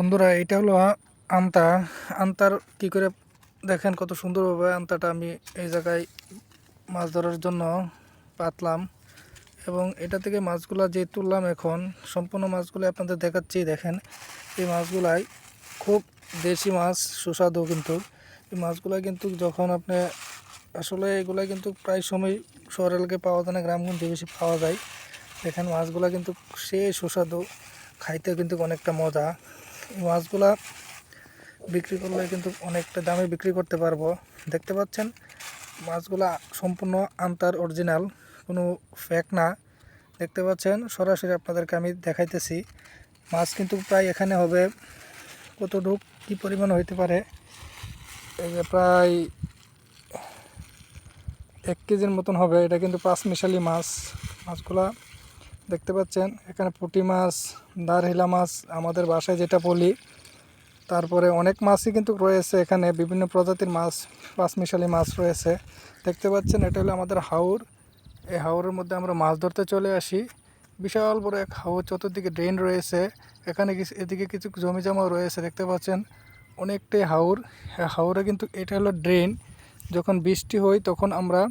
বন্ধুরা, এটা হলো আন্তা। আন্তার কি করে দেখেন কত সুন্দরভাবে আন্তাটা আমি এই জায়গায় মাছ ধরার জন্য পাতলাম। এবং এটা থেকে মাছগুলা যে তুললাম এখন, সম্পূর্ণ মাছগুলো আপনাদের দেখাচ্ছি, দেখেন। এই মাছগুলাই খুব দেশি মাছ, সুস্বাদু কিন্তু। এই মাছগুলা কিন্তু যখন আপনি, আসলে এগুলা কিন্তু প্রায় সময় শহর এলাকায় পাওয়া যায় না, গ্রামগঞ্জে বেশি পাওয়া যায়। দেখেন মাছগুলা কিন্তু সে সুস্বাদু খাইতে কিন্তু অনেকটা মজা। মাছগুলা বিক্রি করলে কিন্তু অনেকটা দামে বিক্রি করতে পারব। দেখতে পাচ্ছেন, মাছগুলা সম্পূর্ণ আন্তার অরিজিনাল কোনো ফেক না। দেখতে পাচ্ছেন, সরাসরি আপনাদেরকে আমি দেখাইতেছি। মাছ কিন্তু প্রায় এখানে হবে কতটুক, কী পরিমাণ হইতে পারে? এই যে প্রায় এক কেজির মতন হবে। এটা কিন্তু পাঁচ মিশালি মাছ। মাছগুলা দেখতে পাচ্ছেন, এখানে পুঁটি মাছ দারহিলা মাছ, আমাদের বাসায় যেটা বলি। তারপরে অনেক মাছই কিন্তু রয়েছে এখানে, বিভিন্ন প্রজাতির মাছ, পাঁচমিশালি মাছ রয়েছে। দেখতে পাচ্ছেন, এটা হলো আমাদের হাওর। এই হাওরের মধ্যে আমরা মাছ ধরতে চলে আসি। বিশাল বড় এক হাওর, চতুর্দিকে ড্রেন রয়েছে। এখানে কিছু, এদিকে কিছু জমি জমাও রয়েছে, দেখতে পাচ্ছেন। অনেকটাই হাওর। হাওরে কিন্তু এটা হলো ড্রেন। যখন বৃষ্টি হয়, তখন আমরা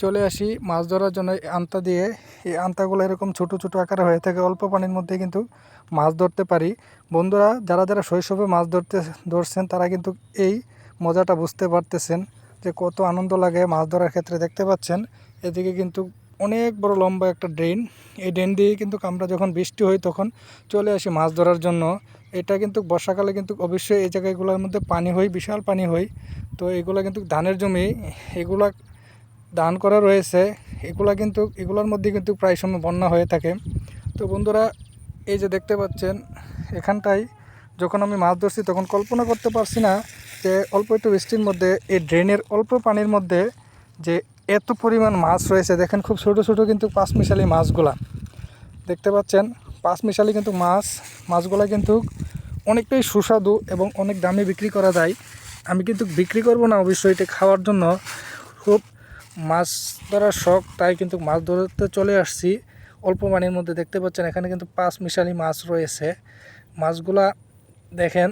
চলে আসি, মাছ ধরার জন্য আন্তা দিয়ে। এই আন্তাগুলো এরকম ছোট ছোট আকারে হয়ে থাকে, অল্প পানির মধ্যে কিন্তু মাছ ধরতে পারি। বন্ধুরা, যারা যারা শৈশবে মাছ ধরতে, ধরছেন, তারা কিন্তু এই মজাটা বুঝতে পারতেছেন যে কত আনন্দ লাগে মাছ ধরার ক্ষেত্রে। দেখতে পাচ্ছেন, এদিকে কিন্তু অনেক বড় লম্বা একটা ড্রেন। এই ড্রেন দিয়ে কিন্তু আমরা যখন বৃষ্টি হই তখন চলে আসি মাছ ধরার জন্য। এটা কিন্তু বর্ষাকালে কিন্তু অবশ্যই এই জায়গাগুলোর মধ্যে পানি হয়, বিশাল পানি হয়। তো এগুলো কিন্তু ধানের জমি, এগুলা দান করা রয়েছে, এগুলা কিন্তু, এগুলোর মধ্যে কিন্তু প্রায় সময় বন্যা হয়ে থাকে। তো বন্ধুরা, এই যে দেখতে পাচ্ছেন, এখানটায় যখন আমি মাছ ধরছি তখন কল্পনা করতে পারছি না যে অল্প একটু বৃষ্টির মধ্যে, এই ড্রেনের অল্প পানির মধ্যে যে এত পরিমাণ মাছ রয়েছে, দেখেন খুব ছোট ছোট কিন্তু পাঁচমিশালি মাছগুলা। দেখতে পাচ্ছেন, পাঁচমিশালি কিন্তু মাছ, মাছগুলা কিন্তু অনেকটাই সুস্বাদু এবং অনেক দামে বিক্রি করা যায়। আমি কিন্তু বিক্রি করব না অবশ্যই, এটা খাওয়ার জন্য। খুব মাছ ধরার শখ, তাই কিন্তু মাছ ধরতে চলে আসছি। অল্প পানির মধ্যে দেখতে পাচ্ছেন, এখানে কিন্তু পাঁচ মিশালি মাছ রয়েছে। মাছগুলা দেখেন,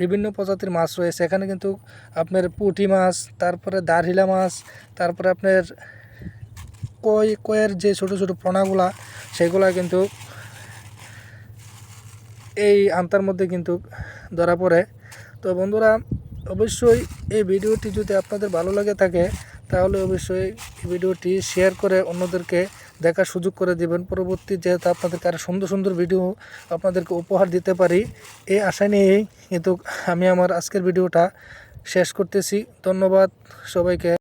বিভিন্ন প্রজাতির মাছ রয়েছে। এখানে কিন্তু আপনার পুঁটি মাছ, তারপরে দারহিলা মাছ, তারপরে আপনার কই, কয়ের যে ছোট ছোট পোনাগুলা সেগুলা কিন্তু এই আন্তার মধ্যে কিন্তু ধরা পড়ে। তো বন্ধুরা অবশ্যই এই ভিডিওটি যদি আপনাদের ভালো লাগে থাকে, তাহলে অবশ্যই ভিডিওটি শেয়ার করে অন্যদেরকে দেখার সুযোগ করে দেবেন। পরবর্তী যেহেতু আপনাদেরকে আরও সুন্দর সুন্দর ভিডিও আপনাদেরকে উপহার দিতে পারি এই আশা নিয়েই কিন্তু আমি আমার আজকের ভিডিওটা শেষ করতেছি। ধন্যবাদ সবাইকে।